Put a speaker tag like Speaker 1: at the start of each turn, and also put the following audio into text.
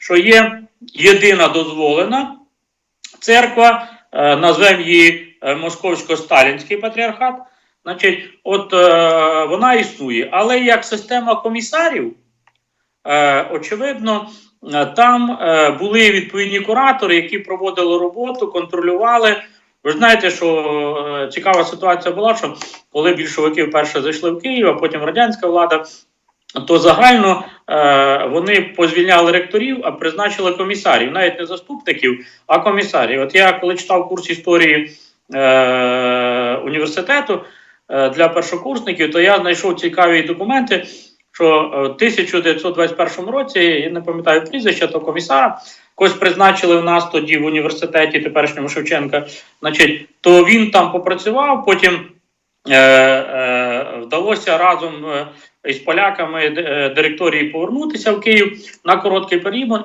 Speaker 1: що є єдина дозволена церква, е, назвемо її е, Московсько-Сталінський патріархат. Значить, от е, вона існує, але як система комісарів, очевидно, там були відповідні куратори, які проводили роботу, контролювали. Ви знаєте, що цікава ситуація була, що коли більшовики вперше зайшли в Київ, а потім радянська влада, то загально вони позвільняли ректорів, а призначили комісарів, навіть не заступників, а комісарів. От я коли читав курс історії е, університету е, для першокурсників, то я знайшов цікаві документи, що е, в 1921 році, я не пам'ятаю прізвища, то комісара, когось призначили в нас тоді в університеті теперішньому Шевченка, значить, то він там попрацював, потім е, е, вдалося разом е, із поляками е, директорії повернутися в Київ на короткий період.